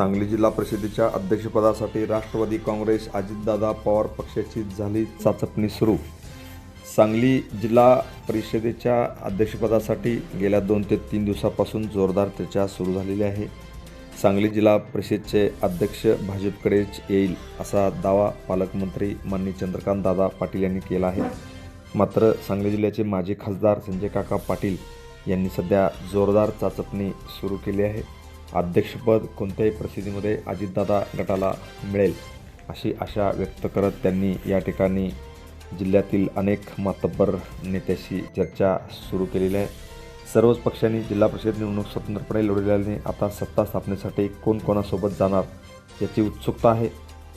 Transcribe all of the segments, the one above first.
सांगली जिल्हा परिषदेच्या अध्यक्षपदासाठी राष्ट्रवादी काँग्रेस अजितदादा पवार पक्षाची झाली चाचपणी सुरू. सांगली जिल्हा परिषदेच्या अध्यक्षपदासाठी गेल्या दोन ते तीन दिवसापासून जोरदार चर्चा सुरू झालेली आहे. सांगली जिल्हा परिषदचे अध्यक्ष भाजपकडेच येईल असा दावा पालकमंत्री माननीय चंद्रकांत दादा पाटील यांनी केला आहे. मात्र सांगली जिल्ह्याचे माजी खासदार संजय काका पाटील यांनी सध्या जोरदार चाचपणी सुरू केली आहे. अध्यक्षपद कोणत्याही परिस्थितीमध्ये अजितदादा गटाला मिळेल अशी आशा व्यक्त करत त्यांनी या ठिकाणी जिल्ह्यातील अनेक मातब्बर नेत्याशी चर्चा सुरू केलेली आहे. सर्वच पक्षांनी जिल्हा परिषद निवडणूक स्वतंत्रपणे लढवल्याने आता सत्ता स्थापनेसाठी कोण कोणासोबत जाणार याची उत्सुकता आहे.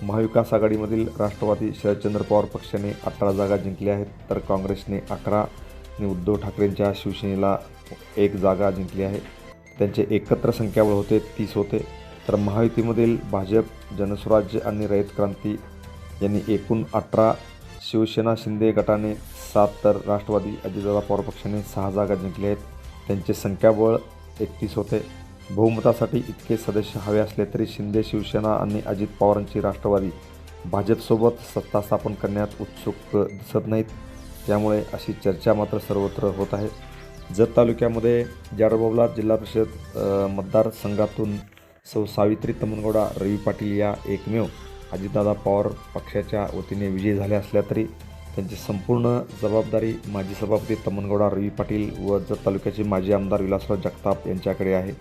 महाविकास आघाडीमधील राष्ट्रवादी शरदचंद्र पवार पक्षाने अठरा जागा जिंकल्या आहेत तर काँग्रेसने अकरा आणि उद्धव ठाकरेंच्या शिवसेनेला एक जागा जिंकली आहे. त्यांचे एकत्र संख्याबळ होते तीस होते. तर महायुतीमधील भाजप जनस्वराज्य आणि रयत क्रांती यांनी एकूण अठरा शिवसेना शिंदे गटाने सात तर राष्ट्रवादी अजितदादा पवार पक्षाने सहा जागा जिंकल्या आहेत. त्यांचे संख्याबळ एकतीस होते. बहुमतासाठी इतके सदस्य हवे असले तरी शिंदे शिवसेना आणि अजित पवारांची राष्ट्रवादी भाजपसोबत सत्ता स्थापन करण्यात उत्सुक दिसत नाहीत. त्यामुळे अशी चर्चा मात्र सर्वत्र होत आहे. जत तालुक्यामध्ये जाडबाबला जिल्हा परिषद मतदारसंघातून सौ सावित्री तमनगौडा रवी पाटील या एकमेव अजितदादा पवार पक्षाच्या वतीने विजयी झाल्या असल्या तरी त्यांची संपूर्ण जबाबदारी माजी सभापती तमनगौडा रवी पाटील व जत तालुक्याचे माजी आमदार विलासराव जगताप यांच्याकडे आहे.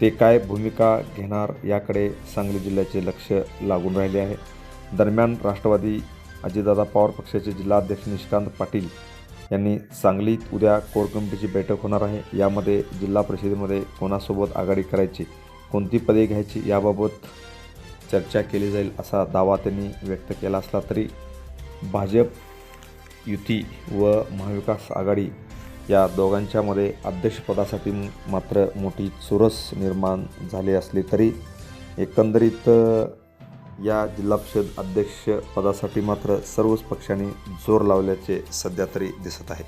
ते काय भूमिका घेणार याकडे सांगली जिल्ह्याचे लक्ष लागून राहिले आहे. दरम्यान राष्ट्रवादी अजितदादा पवार पक्षाचे जिल्हाध्यक्ष निष्कांत पाटील यांनी सांगलीत उद्या कोर कमिटीची बैठक होणार आहे. यामध्ये जिल्हा परिषदेमध्ये कोणासोबत आघाडी करायची कोणती पदे घ्यायची याबाबत चर्चा केली जाईल असा दावा त्यांनी व्यक्त केला असला तरी भाजप युती व महाविकास आघाडी या दोघांच्यामध्ये अध्यक्षपदासाठी मात्र मोठी चुरस निर्माण झाली असली तरी एकंदरीत या जिल्हा परिषद अध्यक्षपदासाठी मात्र सर्वच पक्षांनी जोर लावल्याचे सध्या तरी दिसत आहे.